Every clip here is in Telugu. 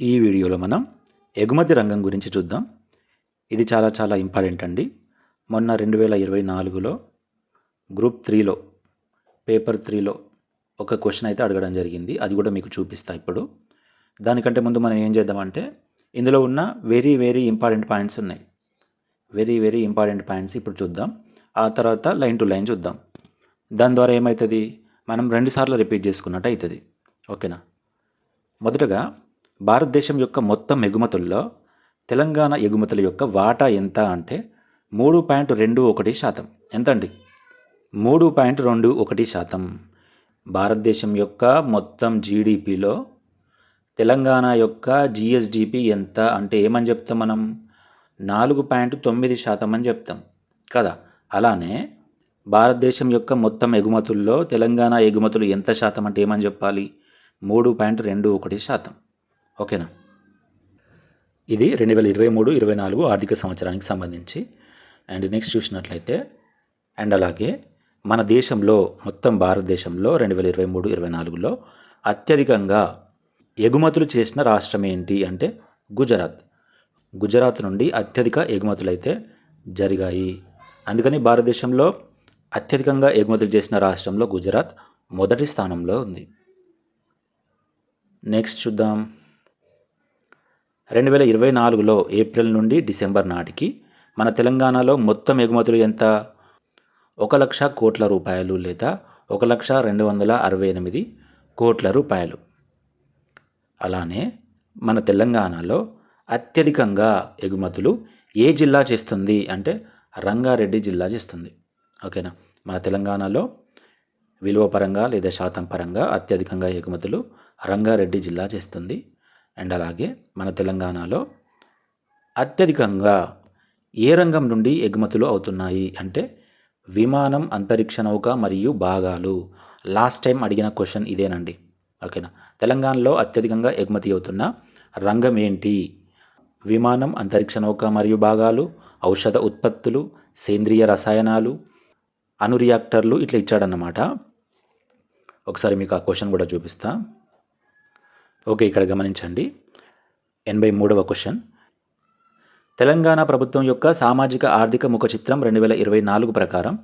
ఈ వీడియోలో మనం ఎగుమతి రంగం గురించి చూద్దాం. ఇది చాలా చాలా ఇంపార్టెంట్ అండి. మొన్న రెండు వేల ఇరవై నాలుగులో గ్రూప్ త్రీలో పేపర్ త్రీలో ఒక క్వశ్చన్ అయితే అడగడం జరిగింది. అది కూడా మీకు చూపిస్తా ఇప్పుడు. దానికంటే ముందు మనం ఏం చేద్దామంటే ఇందులో ఉన్న వెరీ వెరీ ఇంపార్టెంట్ పాయింట్స్ ఉన్నాయి. వెరీ వెరీ ఇంపార్టెంట్ పాయింట్స్ ఇప్పుడు చూద్దాం. ఆ తర్వాత లైన్ టు లైన్ చూద్దాం. దాని ద్వారా ఏమవుతుంది మనం రెండుసార్లు రిపీట్ చేసుకున్నట్టు అవుతుంది ఓకేనా? మొదటగా భారతదేశం యొక్క మొత్తం ఎగుమతుల్లో తెలంగాణ ఎగుమతుల యొక్క వాటా ఎంత అంటే మూడు పాయింట్ రెండు ఒకటి శాతం. ఎంత అండి మూడు పాయింట్ రెండు ఒకటి శాతం. భారతదేశం యొక్క మొత్తం జీడిపిలో తెలంగాణ యొక్క జిఎస్డిపి ఎంత అంటే ఏమని చెప్తాం మనం? నాలుగు పాయింట్ తొమ్మిది శాతం అని చెప్తాం. కదా? అలానే భారతదేశం యొక్క మొత్తం ఎగుమతుల్లో తెలంగాణ ఎగుమతులు ఎంత శాతం అంటే ఏమని చెప్పాలి? మూడు పాయింట్ రెండు ఒకటి శాతం. ఓకేనా? ఇది రెండు వేల ఇరవై మూడు ఇరవై నాలుగు ఆర్థిక సంవత్సరానికి సంబంధించి. అండ్ నెక్స్ట్ చూసినట్లయితే అండ్ అలాగే మన దేశంలో మొత్తం భారతదేశంలో రెండు వేల ఇరవై మూడు ఇరవై నాలుగులో అత్యధికంగా ఎగుమతులు చేసిన రాష్ట్రం ఏంటి అంటే గుజరాత్. గుజరాత్ నుండి అత్యధిక ఎగుమతులు అయితే జరిగాయి. అందుకని భారతదేశంలో అత్యధికంగా ఎగుమతులు చేసిన రాష్ట్రంలో గుజరాత్ మొదటి స్థానంలో ఉంది. నెక్స్ట్ చూద్దాం. రెండు వేల ఇరవై నాలుగులో ఏప్రిల్ నుండి డిసెంబర్ నాటికి మన తెలంగాణలో మొత్తం ఎగుమతులు ఎంత? ఒక లక్ష కోట్ల రూపాయలు లేదా ఒక లక్ష రెండు వందల అరవై ఎనిమిది కోట్ల రూపాయలు. అలానే మన తెలంగాణలో అత్యధికంగా ఎగుమతులు ఏ జిల్లా చేస్తుంది అంటే రంగారెడ్డి జిల్లా చేస్తుంది. ఓకేనా? మన తెలంగాణలో విలువ పరంగా లేదా శాతం పరంగా అత్యధికంగా ఎగుమతులు రంగారెడ్డి జిల్లా చేస్తుంది. అండ్ అలాగే మన తెలంగాణలో అత్యధికంగా ఏ రంగం నుండి ఎగుమతులు అవుతున్నాయి అంటే విమానం అంతరిక్ష నౌక మరియు భాగాలు. లాస్ట్ టైం అడిగిన క్వశ్చన్ ఇదేనండి. ఓకేనా? తెలంగాణలో అత్యధికంగా ఎగుమతి అవుతున్న రంగం ఏంటి? విమానం అంతరిక్ష నౌక మరియు భాగాలు ఔషధ ఉత్పత్తులు సేంద్రియ రసాయనాలు అణు రియాక్టర్లు ఇట్లా ఇచ్చాడన్నమాట. ఒకసారి మీకు ఆ క్వశ్చన్ కూడా చూపిస్తా. ఓకే ఇక్కడ గమనించండి. ఎనభై మూడవ క్వశ్చన్. తెలంగాణ ప్రభుత్వం యొక్క సామాజిక ఆర్థిక ముఖ చిత్రం రెండు వేల ఇరవై నాలుగు ప్రకారం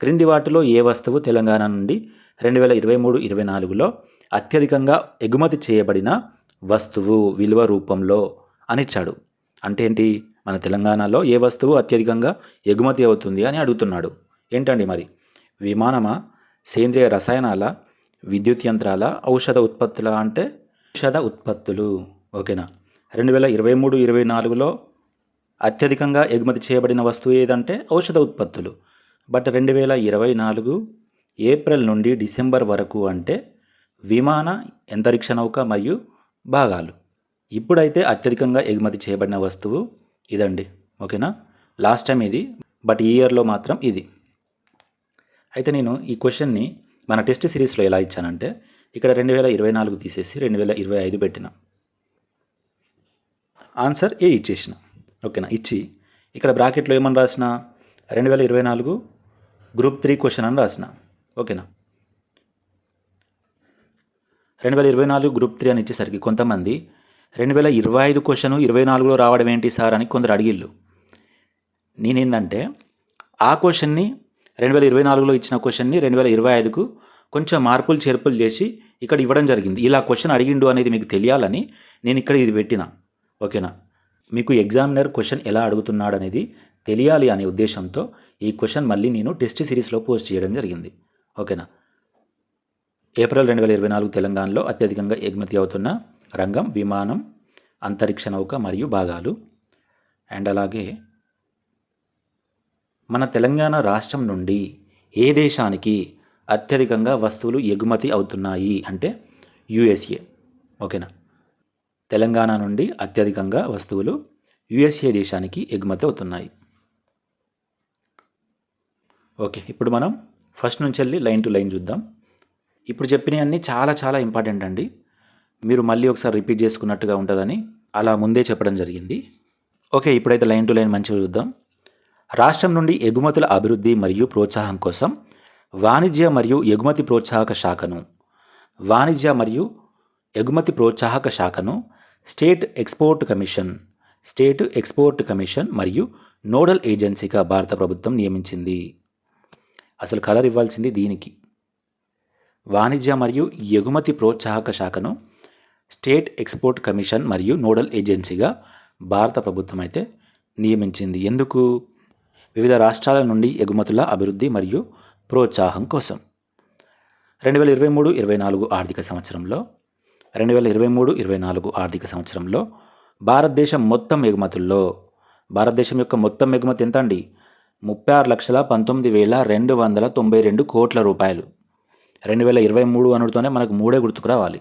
క్రింది వాటిలో ఏ వస్తువు తెలంగాణ నుండి రెండు వేల ఇరవై మూడు ఇరవై నాలుగులో అత్యధికంగా ఎగుమతి చేయబడిన వస్తువు విలువ రూపంలో అనిచ్చాడు అంటే ఏంటి? మన తెలంగాణలో ఏ వస్తువు అత్యధికంగా ఎగుమతి అవుతుంది అని అడుగుతున్నాడు. ఏంటండి మరి? విమానమా? సేంద్రియ రసాయనాల? విద్యుత్ యంత్రాల? ఔషధ ఉత్పత్తుల అంటే ఔషధ ఉత్పత్తులు ఓకేనా? రెండు వేల ఇరవై మూడు ఇరవై నాలుగులో అత్యధికంగా ఎగుమతి చేయబడిన వస్తువు ఏదంటే ఔషధ ఉత్పత్తులు. బట్ రెండు వేల ఇరవై నాలుగు ఏప్రిల్ నుండి డిసెంబర్ వరకు అంటే విమాన అంతరిక్ష నౌక మరియు భాగాలు. ఇప్పుడైతే అత్యధికంగా ఎగుమతి చేయబడిన వస్తువు ఇదండి ఓకేనా? లాస్ట్ టైం ఇది బట్ ఈ ఇయర్లో మాత్రం ఇది. అయితే నేను ఈ క్వశ్చన్ని మన టెస్ట్ సిరీస్లో ఎలా ఇచ్చానంటే ఇక్కడ రెండు వేల ఇరవై నాలుగు తీసేసి రెండు వేల ఇరవై ఐదు పెట్టిన. ఆన్సర్ ఏ ఇచ్చేసిన. ఓకేనా ఇచ్చి. ఇక్కడ బ్రాకెట్లో ఏమని రాసిన? రెండు వేల ఇరవై నాలుగు గ్రూప్ త్రీ క్వశ్చన్ అని రాసిన. ఓకేనా రెండు వేల ఇరవై నాలుగు గ్రూప్ త్రీ అని ఇచ్చేసరికి కొంతమంది రెండు వేల ఇరవై ఐదు క్వశ్చన్ ఇరవై నాలుగులో రావడం ఏంటి సార్ అని కొందరు అడిగిళ్ళు. నేనేందంటే ఆ క్వశ్చన్ని రెండు వేల ఇరవై నాలుగులో ఇచ్చిన క్వశ్చన్ని రెండు వేల ఇరవై ఐదుకు కొంచెం మార్పులు చేర్పులు చేసి ఇక్కడ ఇవ్వడం జరిగింది. ఇలా క్వశ్చన్ అడిగిండు అనేది మీకు తెలియాలని నేను ఇక్కడ ఇది పెట్టిన. ఓకేనా? మీకు ఎగ్జామినర్ క్వశ్చన్ ఎలా అడుగుతున్నాడు అనేది తెలియాలి అనే ఉద్దేశంతో ఈ క్వశ్చన్ మళ్ళీ నేను టెస్ట్ సిరీస్లో పోస్ట్ చేయడం జరిగింది. ఓకేనా? ఏప్రిల్ రెండు వేల ఇరవై నాలుగు తెలంగాణలో అత్యధికంగా ఎగుమతి అవుతున్న రంగం విమానం అంతరిక్ష నౌక మరియు భాగాలు. అండ్ అలాగే మన తెలంగాణ రాష్ట్రం నుండి ఏ దేశానికి అత్యధికంగా వస్తువులు ఎగుమతి అవుతున్నాయి అంటే యుఎస్ఏ. ఓకేనా? తెలంగాణ నుండి అత్యధికంగా వస్తువులు యుఎస్ఏ దేశానికి ఎగుమతి అవుతున్నాయి. ఓకే ఇప్పుడు మనం ఫస్ట్ నుంచి వెళ్ళి లైన్ టు లైన్ చూద్దాం. ఇప్పుడు చెప్పినవన్నీ చాలా చాలా ఇంపార్టెంట్ అండి. మీరు మళ్ళీ ఒకసారి రిపీట్ చేసుకున్నట్టుగా ఉంటుందని అలా ముందే చెప్పడం జరిగింది. ఓకే ఇప్పుడైతే లైన్ టు లైన్ మంచిగా చూద్దాం. రాష్ట్రం నుండి ఎగుమతుల అభివృద్ధి మరియు ప్రోత్సాహం కోసం వాణిజ్య మరియు ఎగుమతి ప్రోత్సాహక శాఖను. వాణిజ్య మరియు ఎగుమతి ప్రోత్సాహక శాఖను state export commission state export commission మరియు నోడల్ ఏజెన్సీగా భారత ప్రభుత్వం నియమించింది. అసలు కలర్ ఇవ్వాల్సింది దీనికి. వాణిజ్య మరియు ఎగుమతి ప్రోత్సాహక శాఖను స్టేట్ ఎక్స్పోర్ట్ కమిషన్ మరియు నోడల్ ఏజెన్సీగా భారత ప్రభుత్వం అయితే నియమించింది. ఎందుకు? వివిధ రాష్ట్రాల నుండి ఎగుమతుల అభివృద్ధి మరియు ప్రోత్సాహం కోసం. రెండు వేల ఇరవై మూడు ఇరవై నాలుగు ఆర్థిక సంవత్సరంలో రెండు వేల ఇరవై మూడు ఇరవై నాలుగు ఆర్థిక సంవత్సరంలో భారతదేశం మొత్తం ఎగుమతుల్లో భారతదేశం యొక్క మొత్తం ఎగుమతి ఎంత అండి ముప్పై ఆరు లక్షల పంతొమ్మిది వేల రెండు వందల తొంభై రెండు కోట్ల రూపాయలు. రెండు వేల ఇరవై మూడు అనుడితోనే మనకు మూడే గుర్తుకు రావాలి.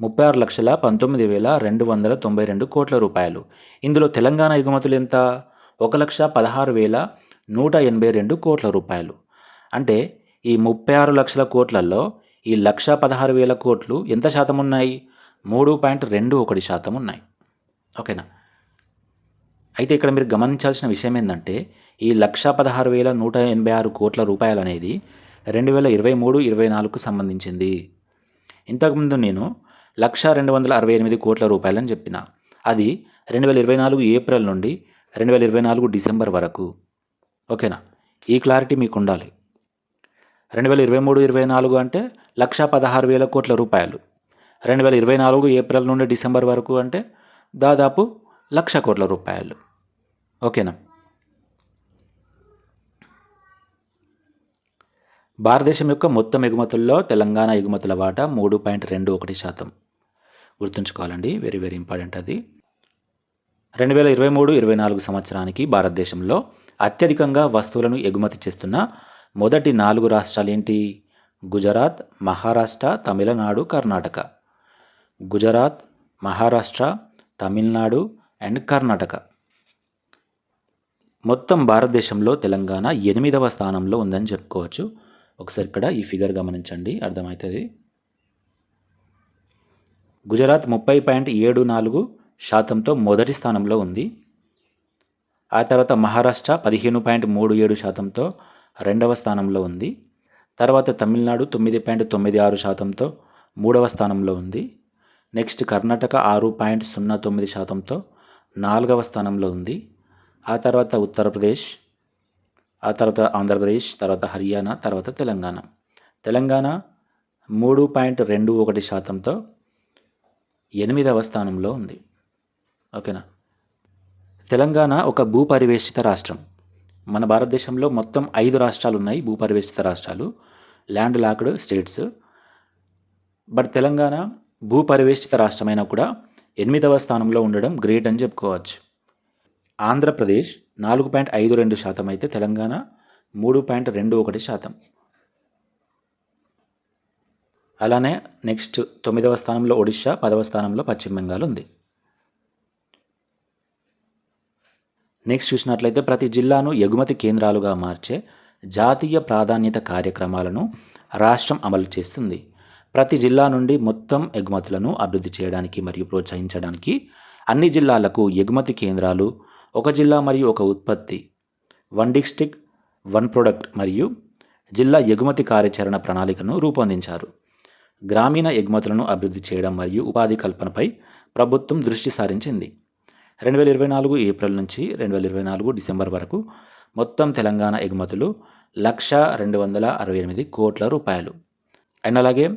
ముప్పై ఆరు లక్షల పంతొమ్మిది వేల రెండు వందల తొంభై రెండు కోట్ల రూపాయలు. ఇందులో తెలంగాణ ఎగుమతులు ఎంత? ఒక లక్ష పదహారు వేల నూట ఎనభై రెండు కోట్ల రూపాయలు. అంటే ఈ ముప్పై ఆరు లక్షల కోట్లలో ఈ లక్ష పదహారు వేల కోట్లు ఎంత శాతం ఉన్నాయి మూడు పాయింట్ రెండు ఒకటి శాతం ఉన్నాయి ఓకేనా? అయితే ఇక్కడ మీరు గమనించాల్సిన విషయం ఏంటంటే ఈ లక్ష పదహారు వేల నూట ఎనభై ఆరు కోట్ల రూపాయలు అనేది రెండు వేల ఇరవై మూడు ఇరవై నాలుగుకు సంబంధించింది. ఇంతకుముందు నేను లక్ష రెండు వందల అరవై ఎనిమిది కోట్ల రూపాయలని చెప్పిన. అది రెండు వేల ఇరవై నాలుగు ఏప్రిల్ నుండి రెండు వేల ఇరవై నాలుగు డిసెంబర్ వరకు. ఓకేనా? ఈ క్లారిటీ మీకు ఉండాలి. రెండు వేల ఇరవై మూడు ఇరవై నాలుగు అంటే లక్ష పదహారు వేల కోట్ల రూపాయలు. రెండు వేల ఇరవై నాలుగు ఏప్రిల్ నుండి డిసెంబర్ వరకు అంటే దాదాపు లక్ష కోట్ల రూపాయలు. ఓకేనా? భారతదేశం యొక్క మొత్తం ఎగుమతుల్లో తెలంగాణ ఎగుమతుల వాటా మూడు పాయింట్ రెండు ఒకటి శాతం. గుర్తుంచుకోవాలండి వెరీ వెరీ ఇంపార్టెంట్ అది. రెండు వేల ఇరవై మూడు ఇరవై నాలుగు సంవత్సరానికి భారతదేశంలో అత్యధికంగా వస్తువులను ఎగుమతి చేస్తున్న మొదటి నాలుగు రాష్ట్రాలు ఏంటి గుజరాత్ మహారాష్ట్ర తమిళనాడు కర్ణాటక. గుజరాత్ మహారాష్ట్ర తమిళనాడు అండ్ కర్ణాటక. మొత్తం భారతదేశంలో తెలంగాణ ఎనిమిదవ స్థానంలో ఉందని చెప్పుకోవచ్చు. ఒకసారి ఇక్కడ ఈ ఫిగర్ గమనించండి. అర్థమవుతుంది? గుజరాత్ ముప్పై పాయింట్ ఏడు నాలుగు శాతంతో మొదటి స్థానంలో ఉంది. ఆ తర్వాత మహారాష్ట్ర పదిహేను పాయింట్ మూడు ఏడు శాతంతో రెండవ స్థానంలో ఉంది. తర్వాత తమిళనాడు తొమ్మిది పాయింట్ తొమ్మిది ఆరు శాతంతో మూడవ స్థానంలో ఉంది. నెక్స్ట్ కర్ణాటక ఆరు పాయింట్ సున్నా తొమ్మిది శాతంతో నాలుగవ స్థానంలో ఉంది. ఆ తర్వాత ఉత్తరప్రదేశ్ ఆ తర్వాత ఆంధ్రప్రదేశ్ తర్వాత హర్యానా తర్వాత తెలంగాణ. తెలంగాణ మూడు పాయింట్ రెండు ఒకటి శాతంతో ఎనిమిదవ స్థానంలో ఉంది. ఓకేనా? తెలంగాణ ఒక భూపరివేషిత రాష్ట్రం. మన భారతదేశంలో మొత్తం ఐదు రాష్ట్రాలు ఉన్నాయి భూపరివేష్టిత రాష్ట్రాలు. Land locked states. But Telangana భూపరివేష్టిత రాష్ట్రమైనా కూడా ఎనిమిదవ స్థానంలో ఉండడం గ్రేట్ అని చెప్పుకోవచ్చు. ఆంధ్రప్రదేశ్ నాలుగు పాయింట్ ఐదు రెండు శాతం అయితే తెలంగాణ మూడు పాయింట్ రెండు ఒకటి శాతం. అలానే నెక్స్ట్ తొమ్మిదవ స్థానంలో ఒడిశా పదవ స్థానంలో పశ్చిమ బెంగాల్ ఉంది. నెక్స్ట్ చూసినట్లయితే ప్రతి జిల్లాను ఎగుమతి కేంద్రాలుగా మార్చే జాతీయ ప్రాధాన్యత కార్యక్రమాలను రాష్ట్రం అమలు చేస్తుంది. ప్రతి జిల్లా నుండి మొత్తం ఎగుమతులను అభివృద్ధి చేయడానికి మరియు ప్రోత్సహించడానికి అన్ని జిల్లాలకు ఎగుమతి కేంద్రాలు ఒక జిల్లా మరియు ఒక ఉత్పత్తి వన్ డిస్టిక్ వన్ ప్రొడక్ట్ మరియు జిల్లా ఎగుమతి కార్యాచరణ ప్రణాళికను రూపొందించారు. గ్రామీణ ఎగుమతులను అభివృద్ధి చేయడం మరియు ఉపాధి కల్పనపై ప్రభుత్వం దృష్టి సారించింది. రెండు వేల ఇరవై నాలుగు ఏప్రిల్ నుంచి రెండు వేల ఇరవై నాలుగు డిసెంబర్ వరకు మొత్తం తెలంగాణ ఎగుమతులు లక్ష రెండు వందల అరవై ఎనిమిది కోట్ల రూపాయలు. అండ్ అలాగే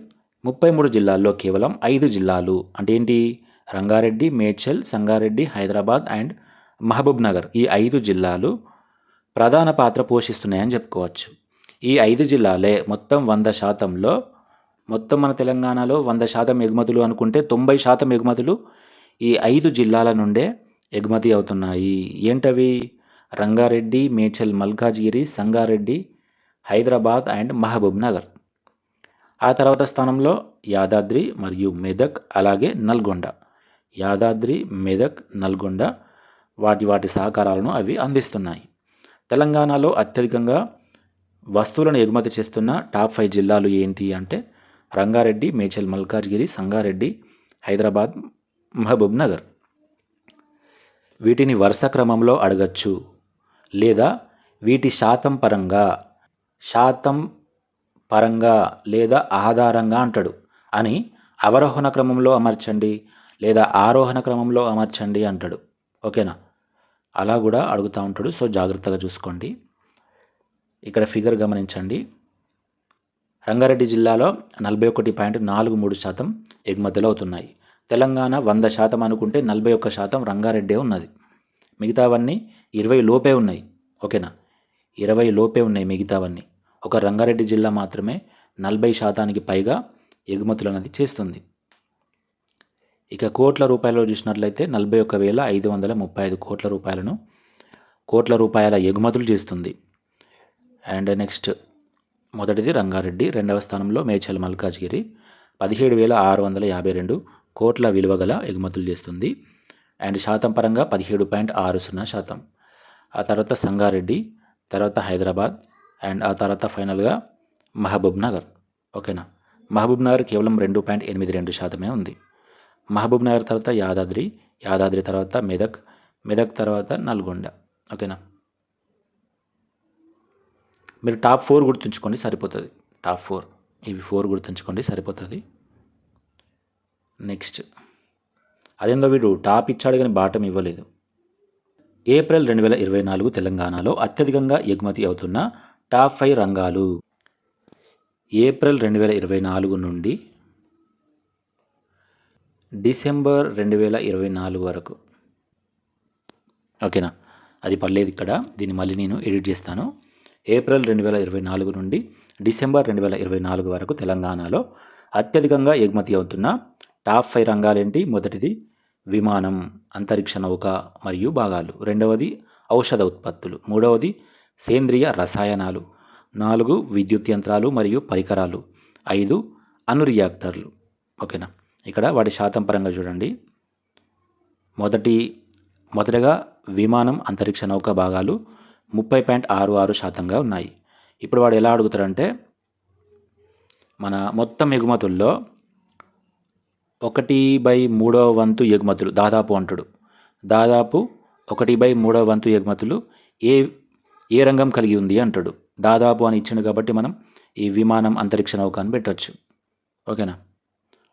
ముప్పై మూడు జిల్లాల్లో కేవలం ఐదు జిల్లాలు అంటే ఏంటి? రంగారెడ్డి మేడ్చల్ సంగారెడ్డి హైదరాబాద్ అండ్ మహబూబ్ నగర్ ఈ ఐదు జిల్లాలు ప్రధాన పాత్ర పోషిస్తున్నాయని చెప్పుకోవచ్చు. ఈ ఐదు జిల్లాలే మొత్తం వంద శాతంలో మొత్తం మన తెలంగాణలో వంద శాతం ఎగుమతులు అనుకుంటే తొంభై శాతం ఎగుమతులు ఈ ఐదు జిల్లాల నుండే ఎగుమతి అవుతున్నాయి. ఏంటవి? రంగారెడ్డి మేచల్ మల్కాజ్గిరి సంగారెడ్డి హైదరాబాద్ అండ్ మహబూబ్ నగర్. ఆ తర్వాత స్థానంలో యాదాద్రి మరియు మెదక్ అలాగే నల్గొండ. యాదాద్రి మెదక్ నల్గొండ వాటి వాటి సహకారాలను అవి అందిస్తున్నాయి. తెలంగాణలో అత్యధికంగా వస్తువులను ఎగుమతి చేస్తున్న టాప్ ఫైవ్ జిల్లాలు ఏంటి అంటే రంగారెడ్డి మేచల్ మల్కాజ్గిరి సంగారెడ్డి హైదరాబాద్ మహబూబ్ నగర్. వీటిని వరుస క్రమంలో అడగచ్చు. లేదా వీటి శాతం పరంగా శాతం పరంగా లేదా ఆధారంగా అంటాడు. అని అవరోహణ క్రమంలో అమర్చండి లేదా ఆరోహణ క్రమంలో అమర్చండి అంటాడు. ఓకేనా? అలా కూడా అడుగుతూ ఉంటాడు. సో జాగ్రత్తగా చూసుకోండి. ఇక్కడ ఫిగర్ గమనించండి. రంగారెడ్డి జిల్లాలో నలభై ఒకటి పాయింట్ నాలుగు మూడు శాతం ఎగుమతులు అవుతున్నాయి. తెలంగాణ వంద శాతం అనుకుంటే నలభై ఒక్క శాతం రంగారెడ్డే ఉన్నది. మిగతావన్నీ ఇరవై లోపే ఉన్నాయి. ఓకేనా? ఇరవై లోపే ఉన్నాయి మిగతావన్నీ. ఒక రంగారెడ్డి జిల్లా మాత్రమే నలభై శాతానికి పైగా ఎగుమతులు అనేది చేస్తుంది. ఇక కోట్ల రూపాయలు చూసినట్లయితే నలభై ఒక్క వేల ఐదు వందల ముప్పై ఐదు కోట్ల రూపాయలను కోట్ల రూపాయల ఎగుమతులు చేస్తుంది. అండ్ నెక్స్ట్ మొదటిది రంగారెడ్డి రెండవ స్థానంలో మేచల్ మల్కాజ్గిరి పదిహేడు వేల ఆరు వందల యాభై రెండు కోట్ల విలువ గల ఎగుమతులు చేస్తుంది. అండ్ శాతం పరంగా పదిహేడు పాయింట్ ఆరు సున్నా శాతం. ఆ తర్వాత సంగారెడ్డి తర్వాత హైదరాబాద్ అండ్ ఆ తర్వాత ఫైనల్గా మహబూబ్ నగర్. ఓకేనా? మహబూబ్ నగర్ కేవలం రెండు పాయింట్ ఎనిమిది రెండు శాతమే ఉంది. మహబూబ్ నగర్ తర్వాత యాదాద్రి యాదాద్రి తర్వాత మెదక్ మెదక్ తర్వాత నల్గొండ. ఓకేనా? మీరు టాప్ ఫోర్ గుర్తుంచుకోండి సరిపోతుంది. Top four. ఇవి ఫోర్ గుర్తుంచుకోండి సరిపోతుంది. నెక్స్ట్. అదేందో వీడు టాప్ ఇచ్చాడు కానీ బాటం ఇవ్వలేదు. ఏప్రిల్ రెండు వేల ఇరవై నాలుగు తెలంగాణలో అత్యధికంగా ఎగుమతి అవుతున్న టాప్ ఫైవ్ రంగాలు. ఏప్రిల్ రెండు వేల ఇరవై నాలుగు నుండి డిసెంబర్ రెండు వేల ఇరవై నాలుగు వరకు. ఓకేనా? అది పర్లేదు ఇక్కడ. దీన్ని మళ్ళీ నేను ఎడిట్ చేస్తాను. ఏప్రిల్ రెండు వేల ఇరవై నాలుగు నుండి డిసెంబర్ రెండు వేల ఇరవై నాలుగు వరకు తెలంగాణలో అత్యధికంగా ఎగుమతి అవుతున్న టాప్ ఫైవ్ రంగాలేంటి? మొదటిది విమానం అంతరిక్ష నౌక మరియు భాగాలు. రెండవది ఔషధ ఉత్పత్తులు. మూడవది సేంద్రియ రసాయనాలు. నాలుగు విద్యుత్ యంత్రాలు మరియు పరికరాలు. ఐదు అణు రియాక్టర్లు ఓకేనా? ఇక్కడ వాటి శాతం పరంగా చూడండి. మొదటి మొదటగా విమానం అంతరిక్ష నౌక భాగాలు ముప్పై పాయింట్ ఆరు ఆరు శాతంగా ఉన్నాయి. ఇప్పుడు వాడు ఎలా అడుగుతారంటే మన మొత్తం ఎగుమతుల్లో ఒకటి బై మూడవ వంతు ఎగుమతులు దాదాపు అంటుడు. దాదాపు ఒకటి బై మూడవ వంతు ఎగుమతులు ఏ ఏ రంగం కలిగి ఉంది అంటాడు. దాదాపు అని ఇచ్చిండు కాబట్టి మనం ఈ విమానం అంతరిక్ష నౌకాన్ని పెట్టవచ్చు ఓకేనా?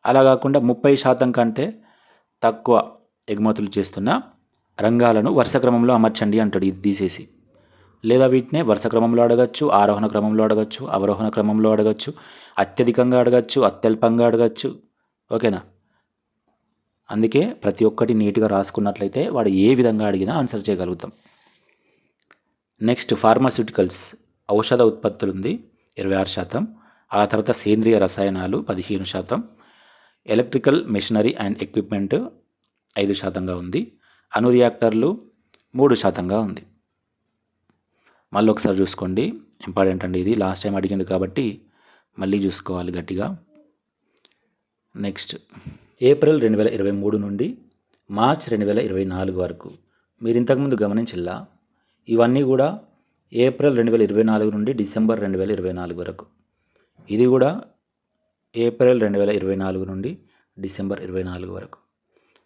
అలా కాకుండా ముప్పై శాతం కంటే తక్కువ ఎగుమతులు చేస్తున్న రంగాలను వరుస క్రమంలో అమర్చండి అంటాడు ఇది తీసేసి. లేదా వీటినే వరుస క్రమంలో అడగచ్చు ఆరోహణ క్రమంలో అడగచ్చు అవరోహణ క్రమంలో అడగచ్చు అత్యధికంగా అడగచ్చు అత్యల్పంగా అడగచ్చు. ఓకేనా? అందుకే ప్రతి ఒక్కటి నీట్గా రాసుకున్నట్లయితే వాడు ఏ విధంగా అడిగినా ఆన్సర్ చేయగలుగుతాం. Next pharmaceuticals. ఔషధ ఉత్పత్తులు ఉంది ఇరవై ఆరు శాతం. ఆ తర్వాత సేంద్రియ రసాయనాలు పదిహేను శాతం. ఎలక్ట్రికల్ మెషినరీ అండ్ ఎక్విప్మెంట్ ఐదు శాతంగా ఉంది. అనురియాక్టర్లు మూడు శాతంగా ఉంది. మళ్ళీ ఒకసారి చూసుకోండి. ఇంపార్టెంట్ అండి ఇది. లాస్ట్ టైం అడిగింది కాబట్టి మళ్ళీ చూసుకోవాలి గట్టిగా. నెక్స్ట్ ఏప్రిల్ రెండు వేల ఇరవై మూడు నుండి మార్చ్ రెండు వేల ఇరవై నాలుగు వరకు. మీరు ఇంతకుముందు గమనించిల్లా? ఇవన్నీ కూడా ఏప్రిల్ రెండు వేల ఇరవై నాలుగు నుండి డిసెంబర్ రెండు వేల ఇరవై నాలుగు వరకు. ఇది కూడా ఏప్రిల్ రెండు వేల ఇరవై నాలుగు నుండి డిసెంబర్ ఇరవై నాలుగు వరకు.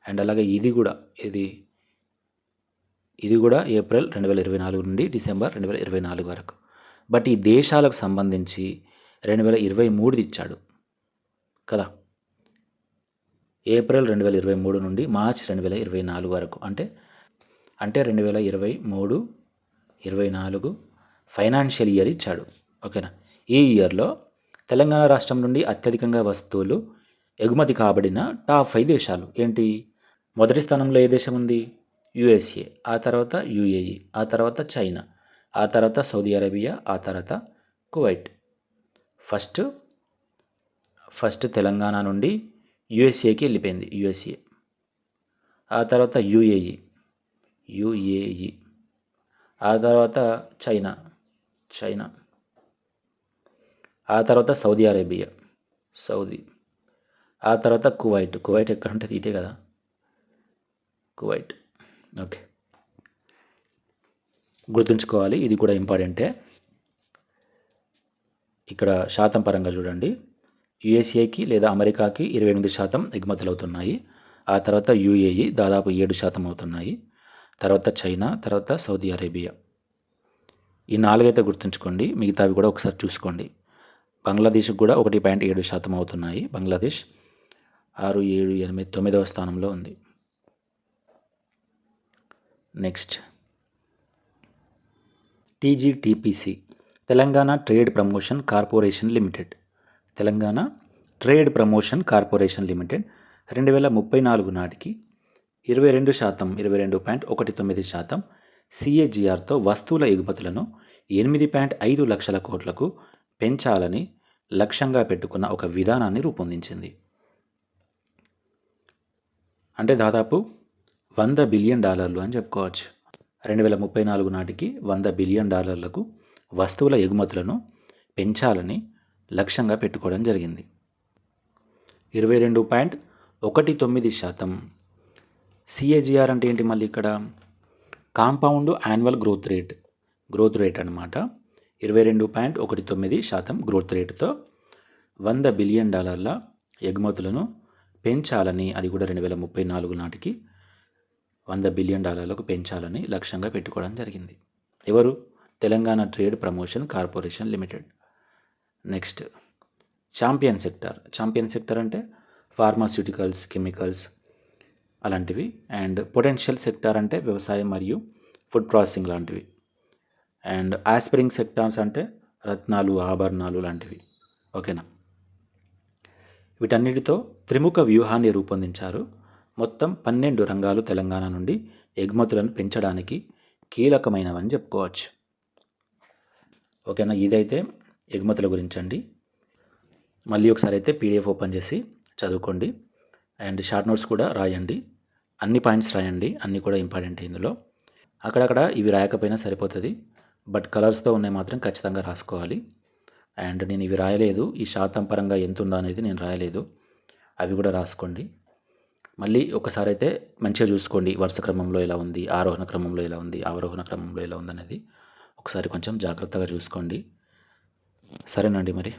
అండ్ అలాగే ఇది కూడా ఇది ఇది కూడా ఏప్రిల్ రెండు వేల ఇరవై నాలుగు నుండి డిసెంబర్ రెండు వేల ఇరవై నాలుగు వరకు. బట్ ఈ దేశాలకు సంబంధించి రెండు వేల ఇరవై మూడుది ఇచ్చాడు. కదా? ఏప్రిల్ రెండు వేల ఇరవై మూడు నుండి మార్చ్ రెండు వేల ఇరవై నాలుగు వరకు. అంటే అంటే రెండు వేల ఇరవై మూడు ఇరవై నాలుగు ఫైనాన్షియల్ ఇయర్ ఇచ్చాడు. ఓకేనా? ఈ ఇయర్లో తెలంగాణ రాష్ట్రం నుండి అత్యధికంగా వస్తువులు ఎగుమతి కాబడిన టాప్ ఫైవ్ దేశాలు ఏంటి? మొదటి స్థానంలో ఏ దేశం ఉంది? యుఎస్ఏ ఆ తర్వాత యుఏఈ ఆ తర్వాత చైనా ఆ తర్వాత సౌదీ అరేబియా ఆ తర్వాత కువైట్. ఫస్ట్ ఫస్ట్ తెలంగాణ నుండి యుఎస్ఏకి వెళ్ళిపోయింది యుఎస్ఏ. ఆ తర్వాత యుఏఈ యుఏఈ. ఆ తర్వాత చైనా చైనా. ఆ తర్వాత సౌదీ అరేబియా సౌదీ. ఆ తర్వాత కువైట్ కువైట్ ఎక్కడ ఉంటుంది ఇటే కదా? కువైట్. ఓకే. గుర్తుంచుకోవాలి ఇది కూడా ఇంపార్టెంటే. ఇక్కడ శాతం పరంగా చూడండి. యుఎస్ఏకి లేదా అమెరికాకి ఇరవై ఎనిమిది శాతం ఎగుమతులవుతున్నాయి. ఆ తర్వాత యుఏఈ దాదాపు ఏడు శాతం అవుతున్నాయి. తర్వాత చైనా తర్వాత సౌదీ అరేబియా. ఈ నాలుగైతే గుర్తుంచుకోండి. మిగతావి కూడా ఒకసారి చూసుకోండి. బంగ్లాదేశ్కి కూడా ఒకటి పాయింట్ ఏడు శాతం అవుతున్నాయి. బంగ్లాదేశ్ ఆరు ఏడు ఎనిమిది తొమ్మిదవ స్థానంలో ఉంది. Next. TGTPC Telangana trade promotion corporation limited. Telangana trade promotion corporation limited రెండు వేల ముప్పై నాలుగు నాటికి ఇరవై రెండు శాతం ఇరవై రెండు పాయింట్ ఒకటి తొమ్మిది శాతం సిఏజీఆర్తో వస్తువుల ఎగుమతులను ఎనిమిది పాయింట్ ఐదు లక్షల కోట్లకు పెంచాలని లక్ష్యంగా పెట్టుకున్న ఒక విధానాన్ని రూపొందించింది. అంటే దాదాపు వంద బిలియన్ డాలర్లు అని చెప్పుకోవచ్చు. రెండు వేల ముప్పై నాలుగు నాటికి వంద బిలియన్ డాలర్లకు వస్తువుల ఎగుమతులను పెంచాలని లక్ష్యంగా పెట్టుకోవడం జరిగింది. ఇరవై రెండు పాయింట్ ఒకటి తొమ్మిది శాతం సిఏజిఆర్ అంటే ఏంటి మళ్ళీ ఇక్కడ? Compound annual growth rate growth rate అనమాట ఇరవై రెండు పాయింట్ ఒకటి తొమ్మిది శాతం గ్రోత్ రేటుతో వంద బిలియన్ డాలర్ల ఎగుమతులను పెంచాలని అది కూడా రెండు వేల ముప్పై నాలుగు నాటికి వంద బిలియన్ డాలర్లకు పెంచాలని లక్ష్యంగా పెట్టుకోవడం జరిగింది. ఎవరు? Telangana trade promotion corporation limited. Next champion sector. Champion sector అంటే ఫార్మాస్యూటికల్స్ కెమికల్స్ అలాంటివి. అండ్ పొటెన్షియల్ సెక్టార్ అంటే వ్యవసాయం మరియు ఫుడ్ ప్రాసెసింగ్ లాంటివి. అండ్ ఆస్పిరింగ్ సెక్టార్స్ అంటే రత్నాలు ఆభరణాలు లాంటివి. ఓకేనా? వీటన్నిటితో త్రిముఖ వ్యూహాన్ని రూపొందించారు. మొత్తం పన్నెండు రంగాలు తెలంగాణ నుండి ఎగుమతులను పెంచడానికి కీలకమైనవని చెప్పుకోవచ్చు. ఓకేనా? ఇదైతే ఎగుమతుల గురించి అండి మళ్ళీ ఒకసారి అయితే పీడిఎఫ్ ఓపెన్ చేసి చదువుకోండి. అండ్ షార్ట్ నోట్స్ కూడా రాయండి. అన్ని పాయింట్స్ రాయండి. అన్నీ కూడా ఇంపార్టెంట్ ఇందులో. అక్కడక్కడ ఇవి రాయకపోయినా సరిపోతుంది. బట్ కలర్స్తో ఉన్నాయి మాత్రం ఖచ్చితంగా రాసుకోవాలి. అండ్ నేను ఇవి రాయలేదు. ఈ శాతం పరంగా ఎంత ఉందా అనేది నేను రాయలేదు. అవి కూడా రాసుకోండి. మళ్ళీ ఒకసారి అయితే మంచిగా చూసుకోండి. వరుస క్రమంలో ఎలా ఉంది? ఆరోహణ క్రమంలో ఎలా ఉంది? అవరోహణ క్రమంలో ఎలా ఉంది అనేది ఒకసారి కొంచెం జాగ్రత్తగా చూసుకోండి. సరేనండి మరి.